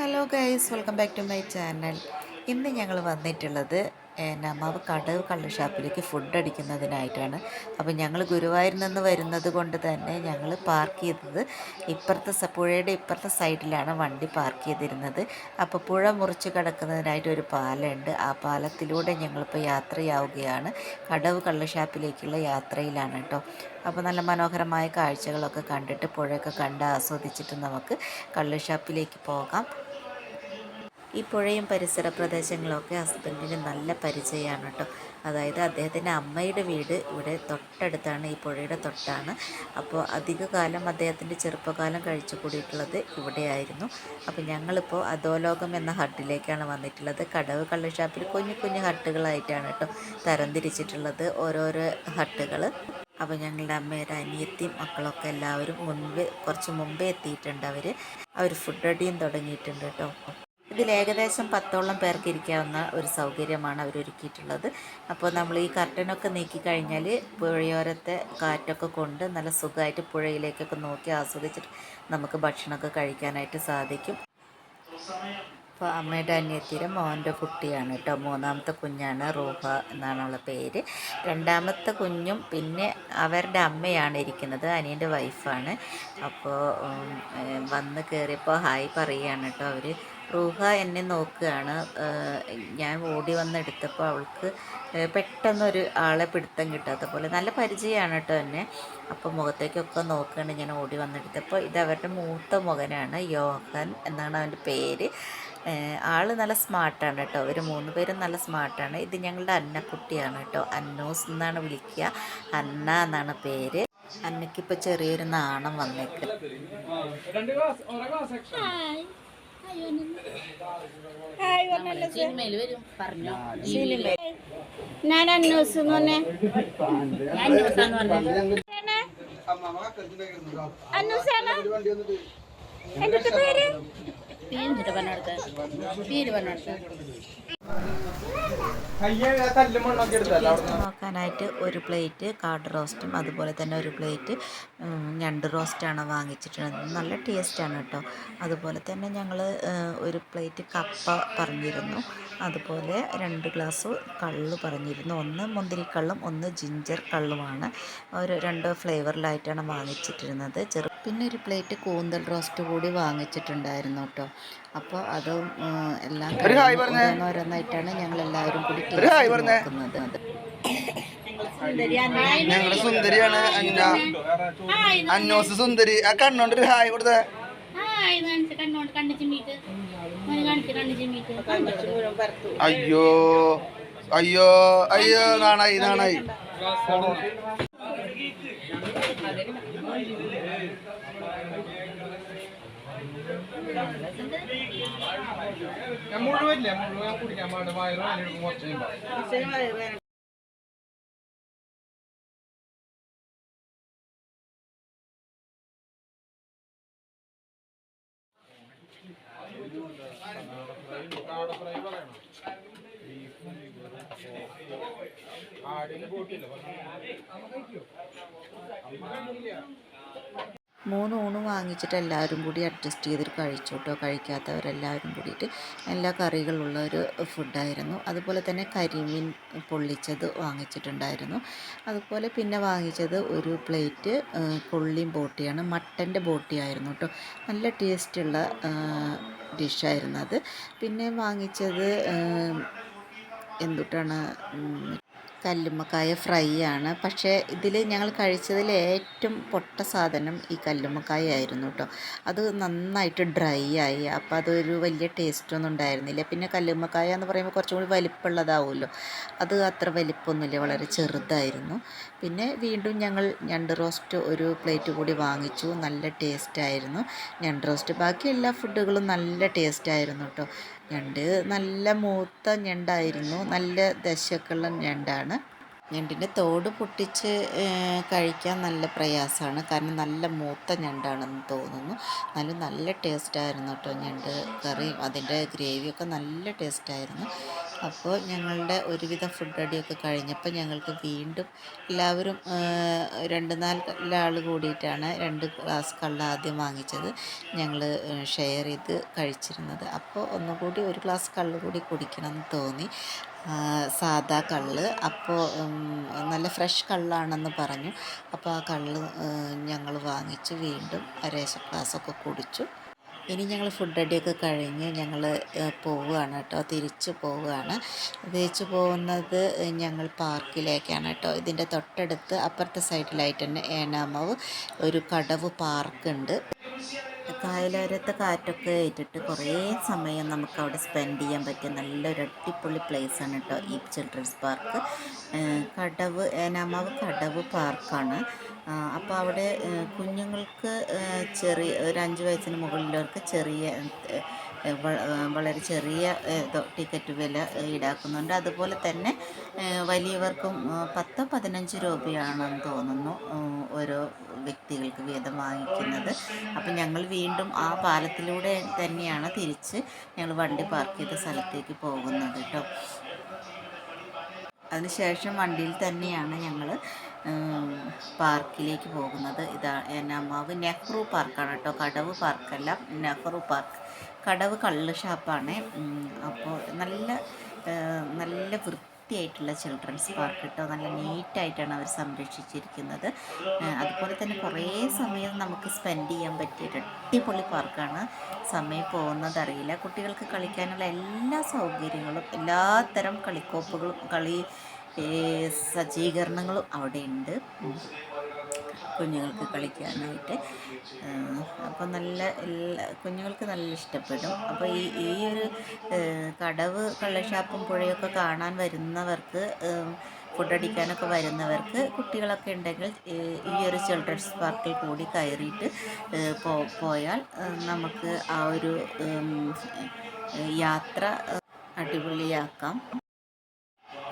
Hello guys welcome back to my channel. ഇന്ന് ഞങ്ങൾ വന്നിട്ടുള്ളത് നമ്മാവ് കടവ് കള്ളുഷാപ്പിലേക്ക് ഫുഡ് അടിക്കുന്നതിനായിട്ടാണ്. അപ്പോൾ ഞങ്ങൾ ഗുരുവായൂരിൽ നിന്ന് വരുന്നത് കൊണ്ട് തന്നെ ഞങ്ങൾ പാർക്ക് ചെയ്തത് ഇപ്പുറത്തെ പുഴയുടെ ഇപ്പുറത്തെ സൈഡിലാണ് വണ്ടി പാർക്ക് ചെയ്തിരുന്നത്. അപ്പോൾ പുഴ മുറിച്ച് കിടക്കുന്നതിനായിട്ട് ഒരു പാലമുണ്ട് ആ പാലത്തിലൂടെ ഞങ്ങളിപ്പോൾ യാത്രയാവുകയാണ്. കടവ് കള്ളുഷാപ്പിലേക്കുള്ള യാത്രയിലാണ് കേട്ടോ. അപ്പോൾ നല്ല മനോഹരമായ കാഴ്ചകളൊക്കെ കണ്ടിട്ട് പുഴയൊക്കെ കണ്ട് ആസ്വദിച്ചിട്ട് നമുക്ക് കള്ളുഷാപ്പിലേക്ക് പോകാം. ഈ പുഴയും പരിസര പ്രദേശങ്ങളൊക്കെ ഹസ്ബൻഡിന് നല്ല പരിചയമാണ് കേട്ടോ. അതായത് അദ്ദേഹത്തിന്റെ അമ്മയുടെ വീട് ഇവിടെ തൊട്ടടുത്താണ് ഈ പുഴയുടെ തൊട്ടാണ്. അപ്പോൾ അധിക കാലം അദ്ദേഹത്തിന്റെ ചെറുപ്പകാലം കഴിച്ചു കൂടിയിട്ടുള്ളത് ഇവിടെയായിരുന്നു. അപ്പോൾ ഞങ്ങളിപ്പോൾ അധോലോകം എന്ന ഹട്ടിലേക്കാണ് വന്നിട്ടുള്ളത്. കടവ് കള്ളുഷാപ്പിൽ കുഞ്ഞു കുഞ്ഞു ഹട്ടുകളായിട്ടാണ് കേട്ടോ തരംതിരിച്ചിട്ടുള്ളത് ഓരോരോ ഹട്ടുകൾ. അപ്പോൾ ഞങ്ങളുടെ അമ്മയുടെ അനിയത്തിയും മക്കളൊക്കെ എല്ലാവരും മുൻപ് കുറച്ച് മുമ്പേ എത്തിയിട്ടുണ്ട് അവർ. അവർ ഫുഡ് അടിയും തുടങ്ങിയിട്ടുണ്ട് കേട്ടോ. ഇതിൽ ഏകദേശം പത്തോളം പേർക്ക് ഇരിക്കാവുന്ന ഒരു സൗകര്യമാണ് അവർ ഒരുക്കിയിട്ടുള്ളത്. അപ്പോൾ നമ്മൾ ഈ കർട്ടനൊക്കെ നീക്കി കഴിഞ്ഞാൽ പുഴയോരത്തെ കാറ്റൊക്കെ കൊണ്ട് നല്ല സുഖമായിട്ട് പുഴയിലേക്കൊക്കെ നോക്കി ആസ്വദിച്ചിട്ട് നമുക്ക് ഭക്ഷണമൊക്കെ കഴിക്കാനായിട്ട് സാധിക്കും. അപ്പോൾ അമ്മയുടെ അനിയത്തിയുടെ മോന്റെ കുട്ടിയാണ് കേട്ടോ. മൂന്നാമത്തെ കുഞ്ഞാണ് റൂഹ എന്നാണുള്ള പേര്. രണ്ടാമത്തെ കുഞ്ഞും പിന്നെ അവരുടെ അമ്മയാണ് ഇരിക്കുന്നത് അനിയന്റെ വൈഫാണ്. അപ്പോൾ വന്ന് കയറിയപ്പോൾ ഹായ് പറയുകയാണ് കേട്ടോ അവർ റൂഹ എന്നെ നോക്കുകയാണ്. ഞാൻ ഓടി വന്നെടുത്തപ്പോൾ അവൾക്ക് പെട്ടെന്നൊരു ആളെ പിടുത്തം കിട്ടാത്ത പോലെ നല്ല പരിചയമാണ് കേട്ടോ എന്നെ. അപ്പോൾ മുഖത്തേക്കൊക്കെ നോക്കുകയാണ് ഞാൻ ഓടി വന്നെടുത്തപ്പോൾ ഇത് അവരുടെ മൂത്ത മകനാണ് യോഹൻ എന്നാണ് അവന്റെ പേര്. ആൾ നല്ല സ്മാർട്ടാണ് കേട്ടോ. ഇവർ മൂന്ന് പേരും നല്ല സ്മാർട്ടാണ്. ഇത് ഞങ്ങളുടെ അന്നക്കുട്ടിയാണ് കേട്ടോ. അന്നൂസ് എന്നാണ് വിളിക്കുക. അന്ന എന്നാണ് പേര്. അന്നക്കിപ്പോൾ ചെറിയൊരു നാണം വന്നേക്ക്. സിനിമയിൽ വരും. പറഞ്ഞോ. ഞാൻ എന്ന് പറഞ്ഞേ. എന്റെ പേര്? പേര് പറഞ്ഞെടുത്ത്. പേര് പറഞ്ഞെടുത്ത്. നോക്കാനായിട്ട് ഒരു പ്ലേറ്റ് കാട് റോസ്റ്റും അതുപോലെ തന്നെ ഒരു പ്ലേറ്റ് ഞണ്ട് റോസ്റ്റാണ് വാങ്ങിച്ചിട്ടുള്ളത്. നല്ല ടേസ്റ്റാണ് കേട്ടോ. അതുപോലെ തന്നെ ഞങ്ങൾ ഒരു പ്ലേറ്റ് കപ്പ പറഞ്ഞിരുന്നു. അതുപോലെ രണ്ട് ഗ്ലാസ് കള്ള് പറഞ്ഞിരുന്നു. ഒന്ന് മുന്തിരിക്കള്ളും ഒന്ന് ജിഞ്ചർ കള്ളുമാണ്. ഒരു രണ്ട് ഫ്ലേവറിലായിട്ടാണ് വാങ്ങിച്ചിട്ടിരുന്നത്. ചെറു പിന്നെ ഒരു പ്ലേറ്റ് കൂന്തൽ റോസ്റ്റ് കൂടി വാങ്ങിച്ചിട്ടുണ്ടായിരുന്നു കേട്ടോ. അപ്പോൾ അതും എല്ലാം ഓരോന്നോരോന്നായിട്ടാണ് ഞങ്ങൾ എല്ലാവരും കൂടി നോക്കുന്നത്. ഞങ്ങളുടെ സുന്ദരിയാണ് അന്ന. അന്നോസ് സുന്ദരി. ആ കണ്ണോണ്ട് ഒരു ഹായ് കൊടുത്ത. അയ്യോ അയ്യോ അയ്യോ കണ്ണോണ്ട് കണ്ണു ചിമ്മിട്ട് മോനെ കാണിച്ച് കുടിക്കാൻ പാടില്ല. അയ്യോ അയ്യോ കുറച്ച് നാണായി നാണായി മൂന്ന് ഊണ് വാങ്ങിച്ചിട്ട് എല്ലാവരും കൂടി അഡ്ജസ്റ്റ് ചെയ്തിട്ട് കഴിച്ചു കേട്ടോ കഴിക്കാത്തവരെല്ലാവരും കൂടിയിട്ട് എല്ലാ കറികളുള്ള ഒരു ഫുഡായിരുന്നു. അതുപോലെ തന്നെ കരിമീൻ പൊള്ളിച്ചത് വാങ്ങിച്ചിട്ടുണ്ടായിരുന്നു. അതുപോലെ പിന്നെ വാങ്ങിച്ചത് ഒരു പ്ലേറ്റ് കൊള്ളിയും ബോട്ടിയാണ്. മട്ടന്റെ ബോട്ടിയായിരുന്നു കേട്ടോ. നല്ല ടേസ്റ്റുള്ള ഡിഷായിരുന്നു അത്. പിന്നെ വാങ്ങിച്ചത് എന്തുട്ടാണ് കല്ലുമ്മക്കായ ഫ്രൈ ആണ്. പക്ഷേ ഇതിൽ ഞങ്ങൾ കഴിച്ചതിൽ ഏറ്റവും പൊട്ട സാധനം ഈ കല്ലുമ്മക്കായ ആയിരുന്നു കേട്ടോ അത് നന്നായിട്ട് ഡ്രൈ ആയി. അപ്പോൾ അതൊരു വലിയ ടേസ്റ്റൊന്നും ഉണ്ടായിരുന്നില്ല. പിന്നെ കല്ലുമ്മക്കായ എന്ന് പറയുമ്പോൾ കുറച്ചും കൂടി വലിപ്പമുള്ളതാവുമല്ലോ അത് അത്ര വലിപ്പമൊന്നുമില്ല. വളരെ ചെറുതായിരുന്നു. പിന്നെ വീണ്ടും ഞങ്ങൾ ഞണ്ട് റോസ്റ്റ് ഒരു പ്ലേറ്റ് കൂടി വാങ്ങിച്ചു. നല്ല ടേസ്റ്റായിരുന്നു ഞണ്ട് റോസ്റ്റ് ബാക്കി എല്ലാ ഫുഡുകളും നല്ല ടേസ്റ്റായിരുന്നു കേട്ടോ ഞണ്ട്. നല്ല മൂത്ത ഞണ്ടായിരുന്നു. നല്ല ദശക്കുള്ള ഞണ്ടാണ്. ഞണ്ടിന്റെ തോട് പൊട്ടിച്ച് കഴിക്കാൻ നല്ല പ്രയാസമാണ് കാരണം നല്ല മൂത്ത ഞണ്ടാണെന്ന് തോന്നുന്നു. നല്ല നല്ല ടേസ്റ്റായിരുന്നു കേട്ടോ ഞണ്ട് കറിയും. അതിന്റെ ഗ്രേവിയൊക്കെ നല്ല ടേസ്റ്റായിരുന്നു. അപ്പോൾ ഞങ്ങളുടെ ഒരുവിധം ഫുഡ് അടിയൊക്കെ കഴിഞ്ഞപ്പോൾ ഞങ്ങൾക്ക് വീണ്ടും എല്ലാവരും രണ്ട് നാല് ആൾ കൂടിയിട്ടാണ് രണ്ട് ഗ്ലാസ് കള്ള ആദ്യം വാങ്ങിച്ചത്. ഞങ്ങൾ ഷെയർ ചെയ്ത് കഴിച്ചിരുന്നത്. അപ്പോൾ ഒന്നുകൂടി ഒരു ഗ്ലാസ് കള്ള് കൂടി കുടിക്കണം എന്ന് തോന്നി സാദാ കള്ള്. അപ്പോൾ നല്ല ഫ്രഷ് കള്ളാണെന്ന് പറഞ്ഞു. അപ്പോൾ ആ കള്ള് ഞങ്ങൾ വാങ്ങിച്ച് വീണ്ടും അരേശ ഗ്ലാസ്സൊക്കെ കുടിച്ചു. ഇനി ഞങ്ങൾ ഫുഡ് റെഡിയൊക്കെ കഴിഞ്ഞ് ഞങ്ങൾ പോവുകയാണ് കേട്ടോ. തിരിച്ചു പോവുകയാണ്. തിരിച്ചു പോകുന്നത് ഞങ്ങൾ പാർക്കിലേക്കാണ് കേട്ടോ. ഇതിന്റെ തൊട്ടടുത്ത് അപ്പുറത്തെ സൈഡിലായിട്ട് തന്നെ ഏനാമാവ് ഒരു കടവ് പാർക്കുണ്ട്. കായലോരത്തെ കാറ്റൊക്കെ ഏറ്റിട്ട് കുറേ സമയം നമുക്ക് അവിടെ സ്പെൻഡ് ചെയ്യാൻ പറ്റിയ നല്ലൊരു അടിപൊളി ആണ് കേട്ടോ ഈ ചിൽഡ്രൻസ് പാർക്ക് കടവ് ഏനാമാവ് കടവ് പാർക്കാണ്. അപ്പോൾ അവിടെ കുഞ്ഞുങ്ങൾക്ക് ചെറിയ ഒരു അഞ്ച് വയസ്സിന് മുകളിലവർക്ക് ചെറിയ വളരെ ചെറിയ ടിക്കറ്റ് വില ഈടാക്കുന്നുണ്ട്. അതുപോലെ തന്നെ വലിയവർക്കും പത്തോ പതിനഞ്ച് രൂപയാണെന്ന് തോന്നുന്നു ഓരോ വ്യക്തികൾക്ക് വീതം വാങ്ങിക്കുന്നത്. അപ്പം ഞങ്ങൾ വീണ്ടും ആ പാലത്തിലൂടെ തന്നെയാണ് തിരിച്ച് ഞങ്ങൾ വണ്ടി പാർക്ക് ചെയ്ത സ്ഥലത്തേക്ക് പോകുന്നത് കേട്ടോ. അതിനുശേഷം വണ്ടിയിൽ തന്നെയാണ് ഞങ്ങൾ പാർക്കിലേക്ക് പോകുന്നത്. ഇതാ അമ്മാവ് നെഹ്റു പാർക്കാണ് കേട്ടോ. കടവ് പാർക്കല്ല നെഹ്റു പാർക്ക്. കടവ് കള്ള് ഷാപ്പാണ്. അപ്പോൾ നല്ല നല്ല നല്ല വൃത്തിയായിട്ടുള്ള ചിൽഡ്രൻസ് പാർക്ക് കേട്ടോ. നല്ല നീറ്റായിട്ടാണ് അവർ സംരക്ഷിച്ചിരിക്കുന്നത്. അതുപോലെ തന്നെ കുറേ സമയം നമുക്ക് സ്പെൻഡ് ചെയ്യാൻ പറ്റിയ അടിപൊളി പാർക്കാണ്. സമയം പോകുന്നതറിയില്ല കുട്ടികൾക്ക് കളിക്കാനുള്ള എല്ലാ സൗകര്യങ്ങളും എല്ലാത്തരം കളിക്കോപ്പുകളും കളി സജ്ജീകരണങ്ങളും അവിടെ ഉണ്ട്. കുഞ്ഞുങ്ങൾക്ക് കളിക്കാനായിട്ട്. അപ്പോൾ നല്ല എല്ലാ കുഞ്ഞുങ്ങൾക്ക് നല്ല ഇഷ്ടപ്പെടും. അപ്പോൾ ഈ ഈ ഒരു കടവ് കള്ളഷാപ്പും പുഴയൊക്കെ കാണാൻ വരുന്നവർക്ക് ഫുഡ് അടിക്കാനൊക്കെ വരുന്നവർക്ക് കുട്ടികളൊക്കെ ഉണ്ടെങ്കിൽ ഈ ഒരു ചിൽഡ്രൻസ് പാർക്കിൽ കൂടി കയറിയിട്ട് പോയാൽ നമുക്ക് ആ ഒരു യാത്ര അടിപൊളിയാക്കാം.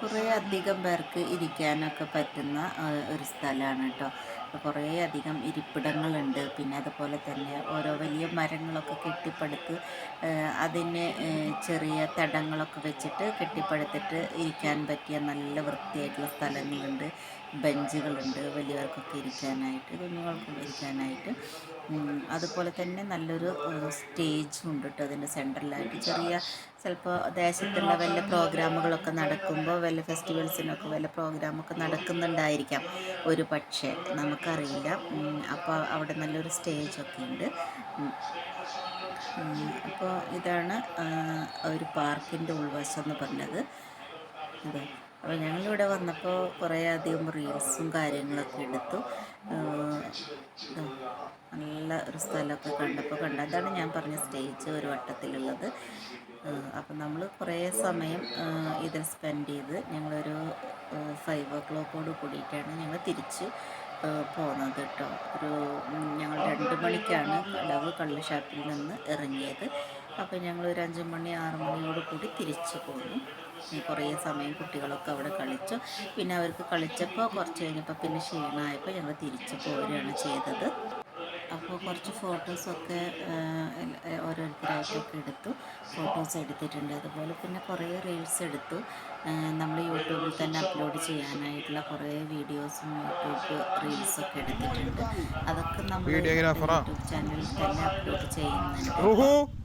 കുറേ അധികം പേർക്ക് ഇരിക്കാനൊക്കെ പറ്റുന്ന ഒരു സ്ഥലമാണ് കേട്ടോ കുറേ അധികം ഇരിപ്പിടങ്ങളുണ്ട്. പിന്നെ അതുപോലെ തന്നെ ഓരോ വലിയ മരങ്ങളൊക്കെ കെട്ടിപ്പടുത്ത് അതിന് ചെറിയ തടങ്ങളൊക്കെ വെച്ചിട്ട് കെട്ടിപ്പടുത്തിട്ട് ഇരിക്കാൻ പറ്റിയ നല്ല വൃത്തിയായിട്ടുള്ള സ്ഥലങ്ങളുണ്ട്. ബെഞ്ചുകളുണ്ട് വലിയവർക്കൊക്കെ ഇരിക്കാനായിട്ട് കുഞ്ഞുങ്ങൾക്കും ഇരിക്കാനായിട്ട്. അതുപോലെ തന്നെ നല്ലൊരു സ്റ്റേജും ഉണ്ട് കേട്ടോ അതിന്റെ സെന്ററിലായിട്ട്. ചെറിയ ചിലപ്പോൾ ദേശത്തുള്ള വല്ല പ്രോഗ്രാമുകളൊക്കെ നടക്കുമ്പോൾ വല്ല ഫെസ്റ്റിവൽസിനൊക്കെ വല്ല പ്രോഗ്രാമൊക്കെ നടക്കുന്നുണ്ടായിരിക്കാം. ഒരു പക്ഷേ നമുക്കറിയില്ല. അപ്പോൾ അവിടെ നല്ലൊരു സ്റ്റേജൊക്കെ ഉണ്ട്. അപ്പോൾ ഇതാണ് ഒരു പാർക്കിന്റെ ഉൾവശം എന്ന് പറഞ്ഞത്. അതെ അപ്പോൾ ഞങ്ങളിവിടെ വന്നപ്പോൾ കുറേ അധികം റീൽസും കാര്യങ്ങളൊക്കെ എടുത്തു. നല്ല ഒരു സ്ഥലമൊക്കെ കണ്ടപ്പോൾ കണ്ട. അതാണ് ഞാൻ പറഞ്ഞ സ്റ്റേജ് ഒരു വട്ടത്തിലുള്ളത്. അപ്പം നമ്മൾ കുറേ സമയം ഇതിൽ സ്പെൻഡ് ചെയ്ത് ഞങ്ങളൊരു ഫൈവ് ഓ ക്ലോക്കോട് കൂടിയിട്ടാണ് ഞങ്ങൾ തിരിച്ച് പോകുന്നത് കേട്ടോ. ഒരു ഞങ്ങൾ രണ്ട് മണിക്കാണ് കടവ് കള്ളുഷാപ്പിൽ നിന്ന് ഇറങ്ങിയത്. അപ്പോൾ ഞങ്ങൾ ഒരു അഞ്ച് മണി ആറ് മണിയോട് കൂടി തിരിച്ചു പോന്നു. ഈ കുറേ സമയം കുട്ടികളൊക്കെ അവിടെ കളിച്ചു. പിന്നെ അവർക്ക് കളിച്ചപ്പോൾ കുറച്ച് കഴിഞ്ഞപ്പോൾ പിന്നെ ക്ഷീണമായപ്പോൾ ഞങ്ങൾ തിരിച്ചു പോരുകയാണ് ചെയ്തത്. അപ്പോൾ കുറച്ച് ഫോട്ടോസൊക്കെ ഓരോരുത്തരായിട്ടൊക്കെ എടുത്തു. ഫോട്ടോസ് എടുത്തിട്ടുണ്ട്. അതുപോലെ പിന്നെ കുറേ റീൽസ് എടുത്തു. നമ്മൾ യൂട്യൂബിൽ തന്നെ അപ്ലോഡ് ചെയ്യാനായിട്ടുള്ള കുറേ വീഡിയോസും യൂട്യൂബ് റീൽസൊക്കെ എടുത്തിട്ടുണ്ട്. അതൊക്കെ നമ്മൾ? യൂട്യൂബ് ചാനലിൽ തന്നെ അപ്ലോഡ് ചെയ്യുന്നുണ്ട്.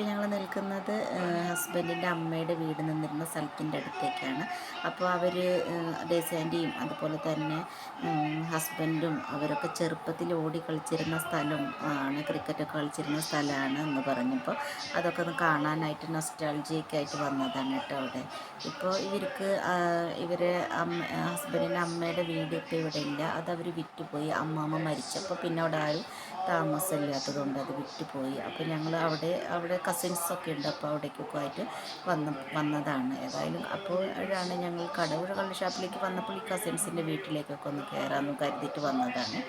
ഇപ്പോൾ ഞങ്ങൾ നിൽക്കുന്നത് ഹസ്ബൻഡിന്റെ അമ്മയുടെ വീട് നിന്നിരുന്ന സ്ഥലത്തിന്റെ അടുത്തേക്കാണ്. അപ്പോൾ അവർ ഡേസാന്റിയും അതുപോലെ തന്നെ ഹസ്ബൻഡും അവരൊക്കെ ചെറുപ്പത്തിൽ ഓടി കളിച്ചിരുന്ന സ്ഥലം ആണ്. ക്രിക്കറ്റൊക്കെ കളിച്ചിരുന്ന സ്ഥലമാണ് എന്ന് പറഞ്ഞപ്പോൾ അതൊക്കെ ഒന്ന് കാണാനായിട്ട് ആയിട്ട് വന്നതാണ് കേട്ടോ അവിടെ. ഇപ്പോൾ ഇവർക്ക് ഇവരെ അമ്മ ഹസ്ബൻഡിന്റെ അമ്മയുടെ വീട് ഇപ്പോൾ ഇവിടെ ഇല്ല. അത് വിറ്റുപോയി. അമ്മാമ്മ മരിച്ചപ്പോൾ പിന്നെ അവിടെ ആരും താമസമില്ലാത്തതുകൊണ്ട് അത് വിറ്റുപോയി. അപ്പോൾ ഞങ്ങൾ അവിടെ അവിടെ കസിൻസൊക്കെ ഉണ്ട്. അപ്പോൾ അവിടേക്കൊക്കെ ആയിട്ട് വന്ന വന്നതാണ്. ഏതായാലും അപ്പോഴാണ് ഞങ്ങൾ കടവുഴ കള്ള് ഷാപ്പിലേക്ക് വന്നപ്പോൾ ഈ കസിൻസിന്റെ വീട്ടിലേക്കൊക്കെ ഒന്ന് കയറാമെന്ന് കരുതിയിട്ട് വന്നതാണ്.